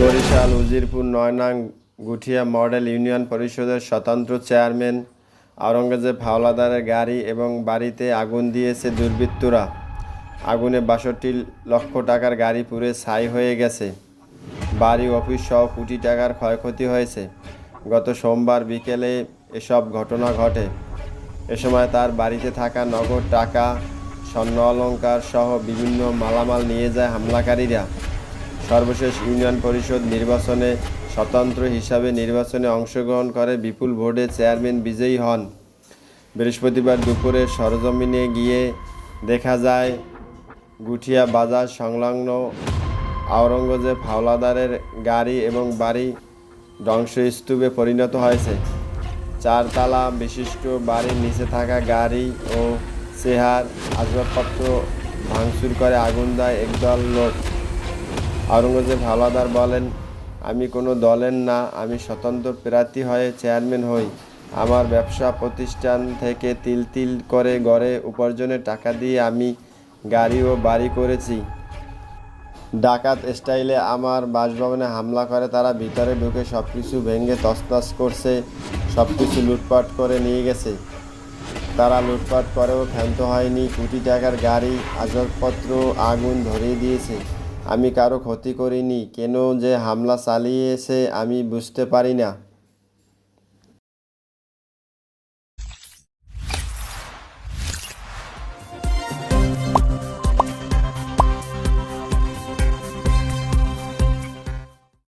বরিশাল, উজিরপুর, নয়নাং, Guthia model union পরিষদের স্বতন্ত্র চেয়ারম্যান, আওরঙ্গজেব হাওলাদারের গাড়ি এবং বাড়িতে আগুন দিয়েছে দুর্বৃত্তরা। আগুনে বাষট্টি লক্ষ টাকার গাড়ি পুড়ে ছাই হয়ে গেছে। বাড়ি, অফিস সহ কোটি টাকার ক্ষয়ক্ষতি হয়েছে। গত সোমবার বিকেলে এসব ঘটনা ঘটে। এ সময় তার বাড়িতে থাকা নগদ টাকা, স্বর্ণ অলংকার সহ বিভিন্ন মালামাল নিয়ে যায় হামলাকারীরা। সর্বশেষ ইউনিয়ন পরিষদ নির্বাচনে স্বতন্ত্র হিসাবে নির্বাচনে অংশগ্রহণ করে বিপুল ভোটে চেয়ারম্যান বিজয়ী হন। বৃহস্পতিবার দুপুরে সরজমিনে গিয়ে দেখা যায়, গুঠিয়া বাজার সংলগ্ন আওরঙ্গজেব হাওলাদারের গাড়ি এবং বাড়ি ধ্বংসস্তূপে পরিণত হয়েছে। চারতলা বিশিষ্ট বাড়ির নিচে থাকা গাড়ি ও চেহার আসবাবপত্র ভাঙচুর করে আগুন দেয় একদল লোক। আওরঙ্গজেব হাওলাদার বলেন, আমি কোনো দলের না, আমি স্বতন্ত্র প্রার্থী হয়ে চেয়ারম্যান হই। আমার ব্যবসা প্রতিষ্ঠান থেকে তিল তিল করে গড়ে উপার্জনের টাকা দিয়ে আমি গাড়ি ও বাড়ি করেছি। ডাকাত স্টাইলে আমার বাসভবনে হামলা করে, তারা ভিতরে ঢুকে সব কিছু ভেঙে তছনছ করছে সব কিছু লুটপাট করে নিয়ে গেছে। তারা লুটপাট করেও ক্ষান্ত হয়নি, কোটি টাকার গাড়ি, আসবাবপত্র, আগুন ধরিয়ে দিয়েছে। আমি কারও ক্ষতি করিনি কেন যে হামলা চালিয়েছে আমি বুঝতে পারি না।